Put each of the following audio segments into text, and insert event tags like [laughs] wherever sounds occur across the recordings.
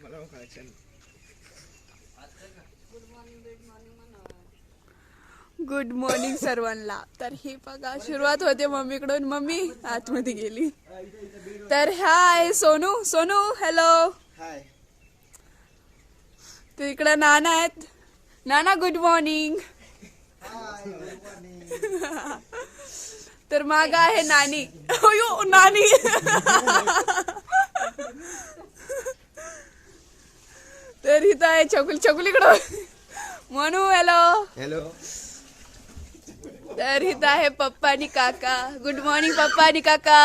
मला good morning सर्वांना. तर ही बघा सुरुवात होते मम्मीकडून. मम्मी आतमध्ये गेली. तर ह्या आहे सोनू सोनू हॅलो तर इकडं नाना आहेत. नाना गुड मॉर्निंग [laughs] तर माग आहे नानी. अयो नानी. तर इथं आहे चकुली चकुलीकडं. म्हणू हॅलो हॅलो तर इथं आहे पप्पा आणि काका. गुड मॉर्निंग पप्पा आणि काका.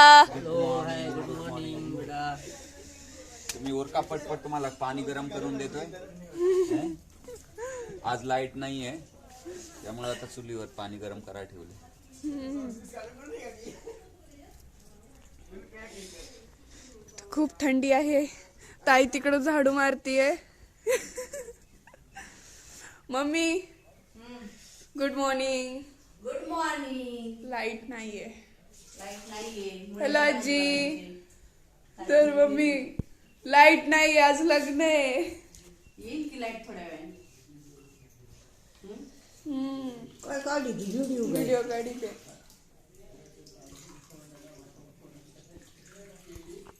मी उरका पटपट तुम्हाला पाणी गरम करून देतोय. [laughs] हं? आज लाइट नाहीये. त्यामुळे आता चुलीवर पाणी गरम करा ठेवले. खूप थंडी आहे. ताई तिकडं झाडू मारतीये. Mummy. Good morning good morning light नाहीये. हॅलो आजी. तर मम्मी लाइट नाही आज लग्न आहे. व्हिडिओ काढीते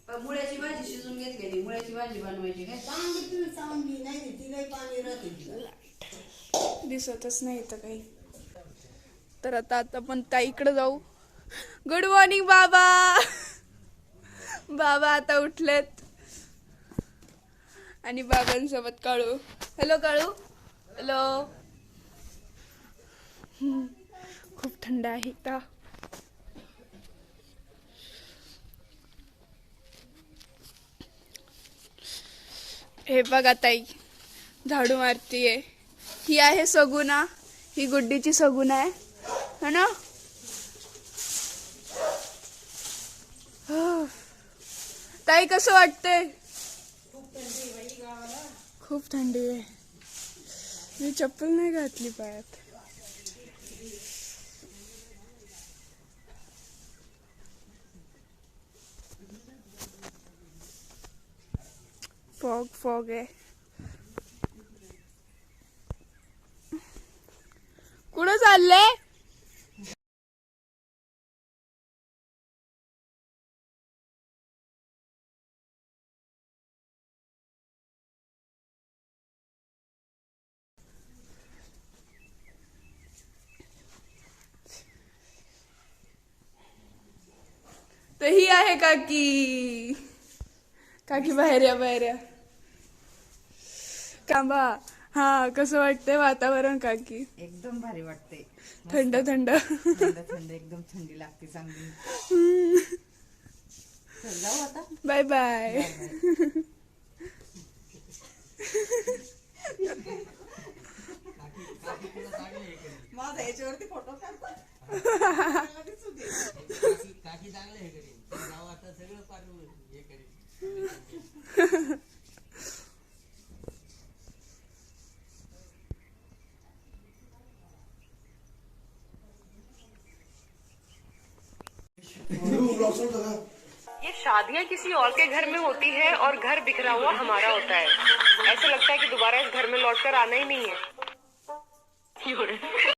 पण मुळ्याची भाजी शिजून घेत गेली मुळ्याची भाजी बनवायची काय? दिसतच नाही इथं काही. तर आता आता पण ताईकडे जाऊ. गुड मॉर्निंग बाबा. बाबा आता उठलेत. आणि बाबांसोबत काळू. हॅलो काळू. हॅलो खूप थंड आहे का हे बघा ताई झाडू मारतीये. ही आहे सगुना ही गुड्डीची सगुना आहे. है ना? ताई कसं वाटतंय? खूप थंडी आहे. मी चप्पल नाही घातली पायात. फॉग फॉग आहे कुठं चालले? तर ही आहे काकी. काकी बाहेर या बाहेर या. कांबा हा कसं वाटतंय वातावरण काकी? एकदम भारी वाटते थंड थंड. थंड थंड एकदम थंडी लागते चांगली. चल जाऊ आता. Bye bye. [laughs] माझा याच्यावरती फोटो काढता [laughs] ये शादियाँ किसी और के घर में होती है और घर बिखरा हुआ हमारा होता है। ऐसा लगता है कि दोबारा इस घर में लौटकर आना ही नहीं है।